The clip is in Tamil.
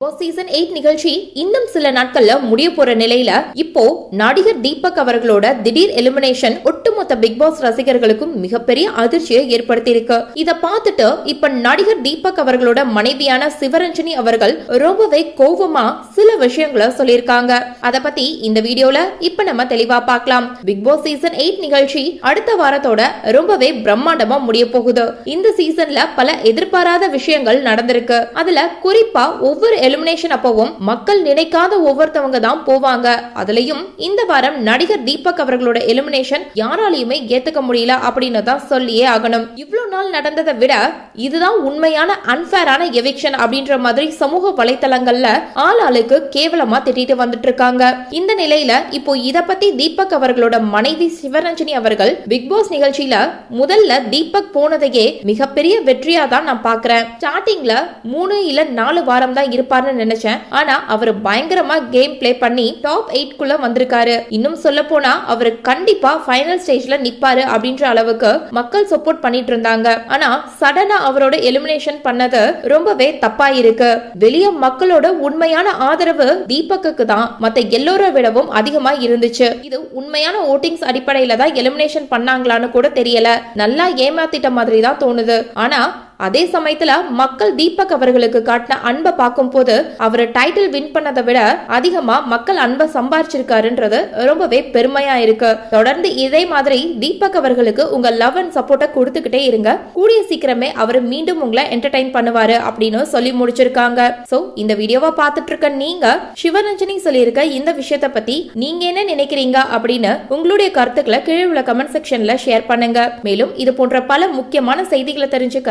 பிக் சீசன் எயிட் நிகழ்ச்சி இன்னும் சில நாட்கள்ல முடிய போற நிலையில இப்போ நடிகர் தீபக் அவர்களோட திடீர் எலிமினேஷன் ஒட்டுமொத்த பிக் பாஸ் ரசிகர்களுக்கும் மிகப்பெரிய அதிர்ச்சியை ஏற்படுத்தி இருக்கு இத பார்த்துட்டு இப்ப நடிகர் தீபக் அவர்களோட மனைவியான சிவரஞ்சனி அவர்கள் ரொம்பவே கோபமா சில விஷயங்களை சொல்லியிருக்காங்க. அத பத்தி இந்த வீடியோல இப்ப நம்ம தெளிவா பார்க்கலாம். பிக் பாஸ் சீசன் எயிட் நிகழ்ச்சி அடுத்த வாரத்தோட ரொம்பவே பிரம்மாண்டமா முடிய போகுது. இந்த சீசன்ல பல எதிர்பாராத விஷயங்கள் நடந்திருக்கு. அதுல குறிப்பா ஒவ்வொரு எலிமினேஷன் அப்பவும் மக்கள் நினைக்காத ஒவ்வொருத்தவங்க தான் போவாங்க. அதுலயும் இந்த வாரம் நடிகர் தீபக் அவர்களோட எலிமினேஷன் யாராலையுமே ஏத்துக்க முடியல அப்படின்னு தான் சொல்லியே ஆகணும். இவ்வளவு நாள் நடந்ததை விட இதுதான் உண்மையான அன்பேரான எவிக்ஷன் அப்படின்ற மாதிரி சமூக வலைத்தளங்கள்ல ஆள் ஆளுக்கு கேவலமா திட்டிட்டு வந்துட்டு இருக்காங்க. இந்த நிலையில இப்போ இத பத்தி தீபக் அவர்களோட மனைவி சிவரஞ்சனி அவர்கள் பிக் பாஸ் நிகழ்ச்சியில முதல்ல தீபக் போனதையே மிகப்பெரிய வெற்றியா தான் நான் பாக்குறேன். ஸ்டார்டிங்ல மூணு இல்ல நாலு வாரம் தான் இருப்பாங்க. இருப்பார்னு நினைச்சேன். ஆனா அவர் பயங்கரமா கேம் ப்ளே பண்ணி டாப் எயிட் குள்ள வந்திருக்காரு. இன்னும் சொல்ல போனா அவர் கண்டிப்பா ஃபைனல் ஸ்டேஜ்ல நிப்பாரு அப்படின்ற அளவுக்கு மக்கள் சப்போர்ட் பண்ணிட்டு இருந்தாங்க. ஆனா சடனா அவரோட எலிமினேஷன் பண்ணது ரொம்பவே தப்பா இருக்கு வெளிய மக்களோட உண்மையான ஆதரவு தீபக்கு தான். மத்த எல்லோரை விடவும் அதிகமா இருந்துச்சு. இது உண்மையான ஓட்டிங்ஸ் அடிப்படையில தான் எலிமினேஷன் பண்ணாங்களான்னு கூட தெரியல. நல்லா ஏமாத்திட்ட மாதிரி தான் தோணுது. ஆனா அதே சமயத்துல மக்கள் தீபக் அவர்களுக்கு காட்டின அன்பை பார்க்கும் போது அவர் டைட்டில் வின் பண்ணதை விட அதிகமா மக்கள் அன்பை சம்பாரிச்சிருக்காருன்றது ரொம்பவே பெருமையா இருக்கு. தொடர்ந்து இதே மாதிரி தீபக் அவர்களுக்கு உங்க லவ் அண்ட் சப்போர்ட்டை கொடுத்துக்கிட்டே இருங்க. கூடிய சீக்கிரமே அவர் மீண்டும் உங்களை என்டர்டைன் பண்ணுவாரு அப்படின்னு சொல்லி முடிச்சிருக்காங்க. சோ இந்த வீடியோவை பார்த்துட்டு இருக்க நீங்க சிவரஞ்சனி சொல்லியிருக்க இந்த விஷயத்த பத்தி நீங்க என்ன நினைக்கிறீங்க அப்படின்னு உங்களுடைய கருத்துக்களை கீழே உள்ள கமெண்ட் செக்ஷன்ல ஷேர் பண்ணுங்க. மேலும் இது போன்ற பல முக்கியமான செய்திகளை தெரிஞ்சுக்க